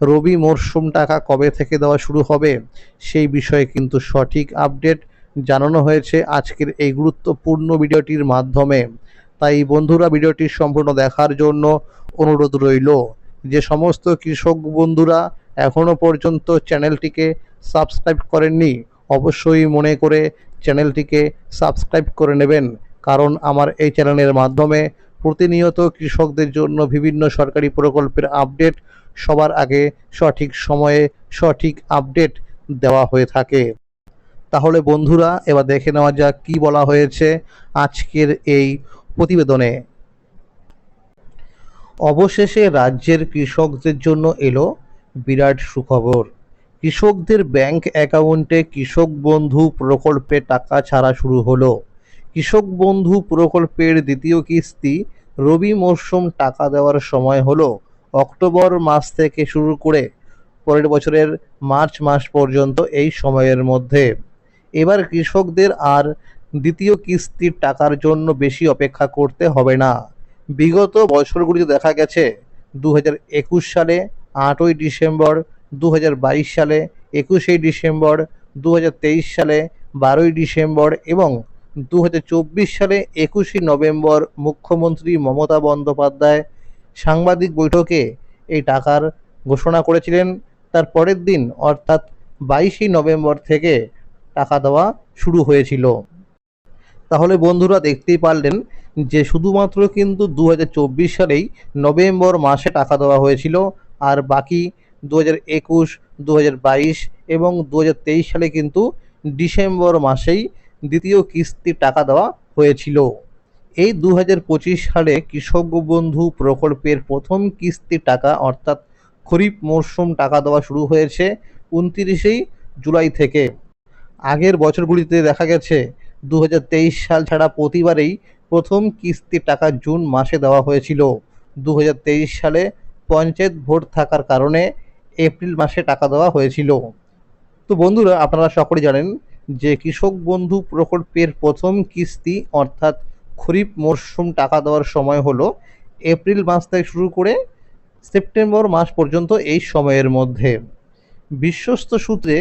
রবি মরশুম টাকা কবে থেকে দেওয়া শুরু হবে সেই বিষয়ে কিন্তু সঠিক আপডেট জানানো হয়েছে আজকের এই গুরুত্বপূর্ণ ভিডিওটির মাধ্যমে। তাই বন্ধুরা, ভিডিওটি সম্পূর্ণ দেখার জন্য অনুরোধ রইল। যে সমস্ত কৃষক বন্ধুরা এখনও পর্যন্ত চ্যানেলটিকে সাবস্ক্রাইব করেননি, অবশ্যই মনে করে চ্যানেলটিকে সাবস্ক্রাইব করে নেবেন। কারণ আমার এই চ্যানেলের মাধ্যমে প্রতিনিয়ত কৃষকদের জন্য বিভিন্ন সরকারি প্রকল্পের আপডেট সবার আগে সঠিক সময়ে সঠিক আপডেট দেওয়া হয়ে থাকে। তাহলে বন্ধুরা, এবার দেখে নেওয়া যাক কি বলা হয়েছে আজকের এই প্রতিবেদনে। অবশেষে রাজ্যের কৃষকদের জন্য এলো বিরাট সুখবর। কৃষকদের ব্যাংক অ্যাকাউন্টে কৃষক বন্ধু প্রকল্পে টাকা ছাড়া শুরু হলো। কৃষক বন্ধু প্রকল্পের দ্বিতীয় কিস্তি রবি মরশুম টাকা দেওয়ার সময় হলো অক্টোবর মাস থেকে শুরু করে পরের বছরের মার্চ মাস পর্যন্ত এই সময়ের মধ্যে। এবার কৃষকদের আর দ্বিতীয় কিস্তির টাকার জন্য বেশি অপেক্ষা করতে হবে না। বিগত বছরগুলিতে দেখা গেছে দু সালে আটই ডিসেম্বর দু হাজার বাইশ সালে একুশে ডিসেম্বর দু হাজার তেইশ সালে বারোই ডিসেম্বর এবং দু হাজার চব্বিশ সালে একুশে নভেম্বর মুখ্যমন্ত্রী মমতা বন্দ্যোপাধ্যায় সাংবাদিক বৈঠকে এই টাকার ঘোষণা করেছিলেন। তার পরের দিন, অর্থাৎ বাইশে নভেম্বর থেকে টাকা দেওয়া শুরু হয়েছিল। তাহলে বন্ধুরা দেখতেই পারলেন যে শুধুমাত্র কিন্তু দু হাজার চব্বিশ সালেই নভেম্বর মাসে টাকা দেওয়া হয়েছিল, আর বাকি দু হাজার একুশ দু এবং দু হাজার তেইশ সালে কিন্তু ডিসেম্বর মাসেই দ্বিতীয় কিস্তির টাকা দেওয়া হয়েছিল। এই দু হাজার পঁচিশ সালে কৃষক বন্ধু প্রকল্পের প্রথম কিস্তির টাকা, অর্থাৎ খরিফ মরশুম টাকা দেওয়া শুরু হয়েছে উনতিরিশেই জুলাই থেকে। আগের বছরগুলিতে দেখা গেছে দু হাজার তেইশ সাল ছাড়া প্রতিবারেই প্রথম কিস্তির টাকা জুন মাসে দেওয়া হয়েছিল। দু হাজার তেইশ সালে পঞ্চায়েত ভোট থাকার কারণে এপ্রিল মাসে টাকা দেওয়া হয়েছিল। তো বন্ধুরা, আপনারা সকলে জানেন যে কৃষক বন্ধু প্রকল্পের প্রথম কিস্তি, অর্থাৎ খরিফ মরশুম টাকা দেওয়ার সময় হলো এপ্রিল মাস থেকে শুরু করে সেপ্টেম্বর মাস পর্যন্ত এই সময়ের মধ্যে। বিশ্বস্ত সূত্রে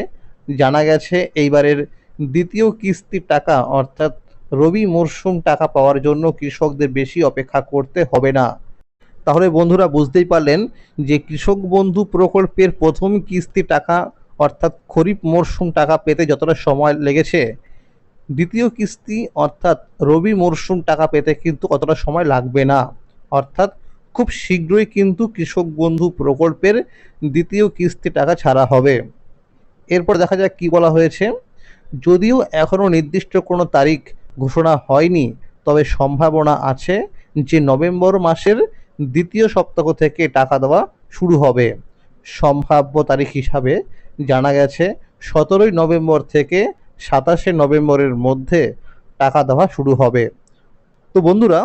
জানা গেছে, এইবারের দ্বিতীয় কিস্তির টাকা, অর্থাৎ রবি মরশুম টাকা পাওয়ার জন্য কৃষকদের বেশি অপেক্ষা করতে হবে না। তাহলে বন্ধুরা বুঝতেই পারলেন যে কৃষক বন্ধু প্রকল্পের প্রথম কিস্তি টাকা অর্থাৎ খরিফ মরশুম টাকা পেতে যতটা সময় লেগেছে, দ্বিতীয় কিস্তি অর্থাৎ রবি মরশুম টাকা পেতে কিন্তু অতটা সময় লাগবে না। অর্থাৎ খুব শীঘ্রই কিন্তু কৃষক বন্ধু প্রকল্পের দ্বিতীয় কিস্তি টাকা ছাড়া হবে। এরপর দেখা যাক কি বলা হয়েছে। যদিও এখনও নির্দিষ্ট কোনো তারিখ ঘোষণা হয়নি, তবে সম্ভাবনা আছে যে নভেম্বর মাসের দ্বিতীয় সপ্তাহ থেকে টাকা দেওয়া শুরু হবে। সম্ভাব্য তারিখ হিসাবে জানা গেছে, সতেরোই নভেম্বর থেকে সাতাশে নভেম্বরের মধ্যে টাকা দেওয়া শুরু হবে। তো বন্ধুরা,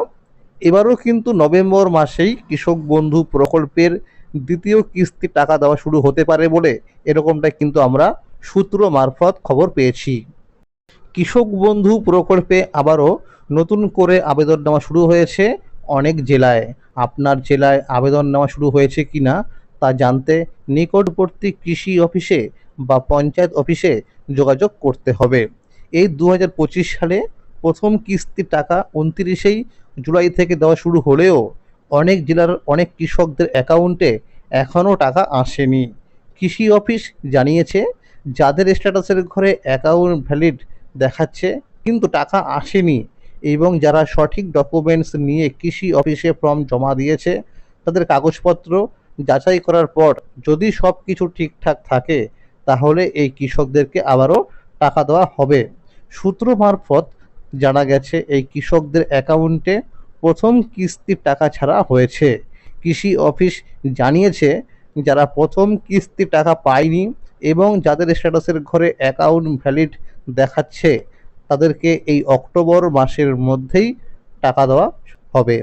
এবারও কিন্তু নভেম্বর মাসেই কৃষক বন্ধু প্রকল্পের দ্বিতীয় কিস্তি টাকা দেওয়া শুরু হতে পারে বলে এরকমটা কিন্তু আমরা সূত্র মারফত খবর পেয়েছি। কৃষক বন্ধু প্রকল্পে আবারও নতুন করে আবেদন নেওয়া শুরু হয়েছে অনেক জেলায়। আপনার জেলায় আবেদন নেওয়া শুরু হয়েছে কি না তা জানতে নিকটবর্তী কৃষি অফিসে বা পঞ্চায়েত অফিসে যোগাযোগ করতে হবে। এই দু হাজার পঁচিশ সালে প্রথম কিস্তির টাকা উনত্রিশেই জুলাই থেকে দেওয়া শুরু হলেও অনেক জেলার অনেক কৃষকদের অ্যাকাউন্টে এখনও টাকা আসেনি। কৃষি অফিস জানিয়েছে, যাদের স্ট্যাটাসের ঘরে অ্যাকাউন্ট ভ্যালিড দেখাচ্ছে, কিন্তু টাকা আসেনি এবং যারা সঠিক ডকুমেন্টস নিয়ে কৃষি অফিসে ফর্ম জমা দিয়েছে, তাদের কাগজপত্র যাচাই করার পর যদি সব কিছু ঠিকঠাক থাকে, তাহলে এই কৃষকদেরকে আবারও টাকা দেওয়া হবে। সূত্র মারফত জানা গেছে, এই কৃষকদের অ্যাকাউন্টে প্রথম কিস্তির টাকা ছাড়া হয়েছে। কৃষি অফিস জানিয়েছে, যারা প্রথম কিস্তির টাকা পায়নি এবং যাদের স্ট্যাটাসের ঘরে অ্যাকাউন্ট ভ্যালিড দেখাচ্ছে, তাদেরকে এই অক্টোবর মাসের মধ্যেই টাকা দেওয়া হবে।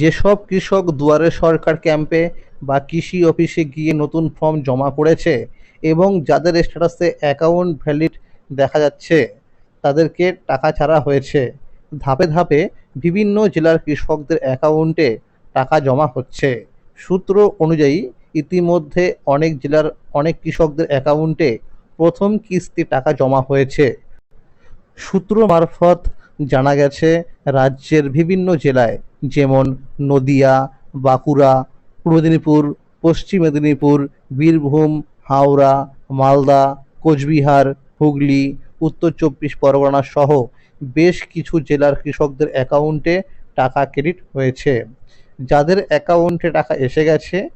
যেসব কৃষক দুয়ারে সরকার ক্যাম্পে বা কৃষি অফিসে গিয়ে নতুন ফর্ম জমা করেছে এবং যাদের স্ট্যাটাসে অ্যাকাউন্ট ভ্যালিড দেখা যাচ্ছে, তাদেরকে টাকা ছাড়া হয়েছে। ধাপে ধাপে বিভিন্ন জেলার কৃষকদের অ্যাকাউন্টে টাকা জমা হচ্ছে। সূত্র অনুযায়ী, ইতিমধ্যে অনেক জেলার অনেক কৃষকদের অ্যাকাউন্টে প্রথম কিস্তি টাকা জমা হয়েছে। সূত্র মারফত জানা গেছে, রাজ্যের বিভিন্ন জেলায় যেমন নদিয়া, বাঁকুড়া, পূর্ব মেদিনীপুর, পশ্চিম মেদিনীপুর, বীরভূম, হাওড়া, মালদা, কোচবিহার, হুগলি, উত্তর চব্বিশ পরগনা সহ বেশ কিছু জেলার কৃষকদের অ্যাকাউন্টে টাকা ক্রেডিট হয়েছে। যাদের অ্যাকাউন্টে টাকা এসে গেছে,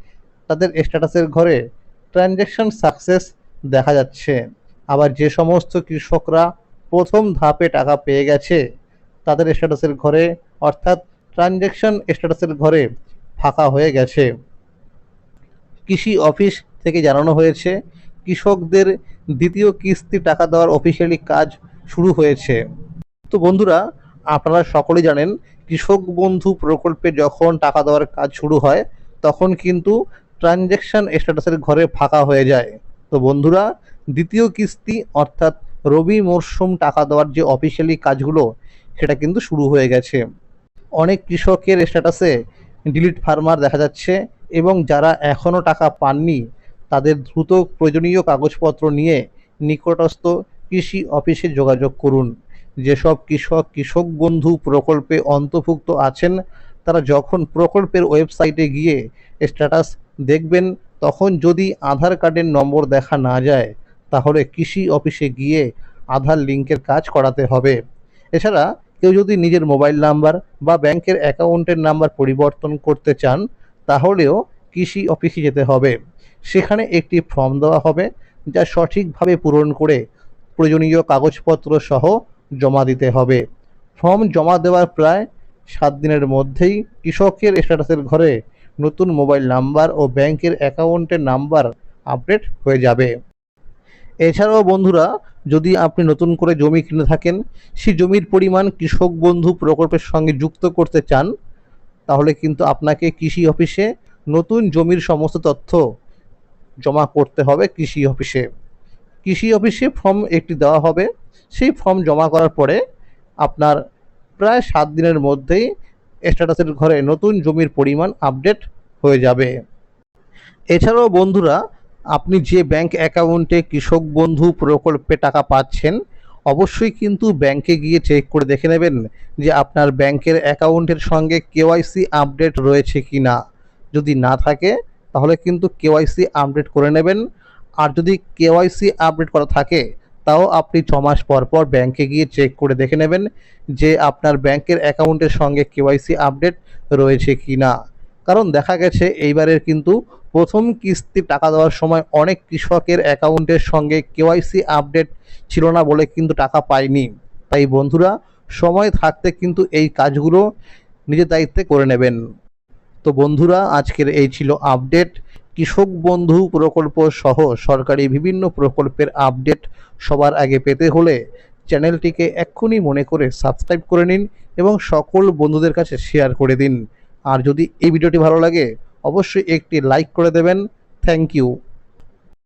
তাদের স্ট্যাটাসের ঘরে ট্রানজ্যাকশন সাকসেস দেখা যাচ্ছে। আবার যে সমস্ত কৃষকরা প্রথম ধাপে টাকা পেয়ে গেছে, তাদের স্ট্যাটাসের ঘরে, অর্থাৎ ট্রানজ্যাকশন স্ট্যাটাসের ঘরে ফাঁকা হয়ে গেছে। কৃষি অফিস থেকে জানানো হয়েছে, কৃষকদের দ্বিতীয় কিস্তি টাকা দেওয়ার অফিসিয়ালি কাজ শুরু হয়েছে। তো বন্ধুরা, আপনারা সকলেই জানেন, কৃষক বন্ধু প্রকল্পে যখন টাকা দেওয়ার কাজ শুরু হয়, তখন কিন্তু ট্রানজ্যাকশন স্ট্যাটাসের ঘরে ফাঁকা হয়ে যায়। তো বন্ধুরা, দ্বিতীয় কিস্তি অর্থাৎ রবি মরশুম টাকা দেওয়ার যে অফিসিয়ালি কাজগুলো, সেটা কিন্তু শুরু হয়ে গেছে। অনেক কৃষকের স্ট্যাটাসে ডিলিট ফার্মার দেখা যাচ্ছে এবং যারা এখনও টাকা পাননি, তাদের দ্রুত প্রয়োজনীয় কাগজপত্র নিয়ে নিকটস্থ কৃষি অফিসে যোগাযোগ করুন। যেসব কৃষক কৃষক বন্ধু প্রকল্পে অন্তর্ভুক্ত আছেন, তারা যখন প্রকল্পের ওয়েবসাইটে গিয়ে স্ট্যাটাস দেখবেন, তখন যদি আধার কার্ডের নম্বর দেখা না যায়, তাহলে কৃষি অফিসে গিয়ে আধার লিঙ্কের কাজ করাতে হবে। এছাড়া কেউ যদি নিজের মোবাইল নাম্বার বা ব্যাংকের অ্যাকাউন্টের নাম্বার পরিবর্তন করতে চান, তাহলেও কৃষি অফিসে যেতে হবে। সেখানে একটি ফর্ম দেওয়া হবে, যা সঠিকভাবে পূরণ করে প্রয়োজনীয় কাগজপত্র সহ জমা দিতে হবে। ফর্ম জমা দেওয়ার প্রায় সাত দিনের মধ্যেই কৃষকের স্ট্যাটাসের ঘরে নতুন মোবাইল নাম্বার ও ব্যাংকের অ্যাকাউন্টের নাম্বার আপডেট হয়ে যাবে। এছাড়াও বন্ধুরা যদি আপনি নতুন করে জমি কিনে থাকেন সেই জমির পরিমাণ কৃষক বন্ধু প্রকল্পের সঙ্গে যুক্ত করতে চান, তাহলে কিন্তু আপনাকে কৃষি অফিসে নতুন জমির সমস্ত তথ্য জমা করতে হবে কৃষি অফিসে। কৃষি অফিসে ফর্ম একটি দেওয়া হবে। সেই ফর্ম জমা করার পরে আপনার প্রায় সাত দিনের মধ্যেই স্ট্যাটাসের ঘরে নতুন জমির পরিমাণ আপডেট হয়ে যাবে। এছাড়াও বন্ধুরা আপনি যে ব্যাংক অ্যাকাউন্টে কৃষক বন্ধু প্রকল্পে টাকা পাচ্ছেন, অবশ্যই কিন্তু ব্যাংকে গিয়ে চেক করে দেখে নেবেন যে আপনার ব্যাংকের অ্যাকাউন্টের সঙ্গে কেওয়াইসি আপডেট রয়েছে কি না যদি না থাকে, তাহলে কিন্তু কেওয়াইসি আপডেট করে নেবেন। আর যদি কেওয়াইসি আপডেট করা থাকে, তাও আপনি ছ মাস পর পর ব্যাংকে গিয়ে চেক করে দেখে নেবেন যে আপনার ব্যাংকের অ্যাকাউন্টের সঙ্গে কেওয়াইসি আপডেট রয়েছে কি না কারণ দেখা গেছে এইবারের কিন্তু প্রথম কিস্তি টাকা দেওয়ার সময় অনেক কৃষকের অ্যাকাউন্টের সঙ্গে কেওয়াইসি আপডেট ছিল না বলে কিন্তু টাকা পায়নি। তাই বন্ধুরা, সময় থাকতে কিন্তু এই কাজগুলো নিজের দায়িত্বে করে নেবেন। তো বন্ধুরা, আজকের এই ছিল আপডেট। কৃষক বন্ধু প্রকল্প সহ সরকারি বিভিন্ন প্রকল্পের আপডেট সবার আগে পেতে হলে চ্যানেলটিকে এক্ষুনি মনে করে সাবস্ক্রাইব করে নিন এবং সকল বন্ধুদের কাছে শেয়ার করে দিন। আর যদি এই ভিডিওটি ভালো লাগে অবশ্যই একটি লাইক করে দেবেন। Thank you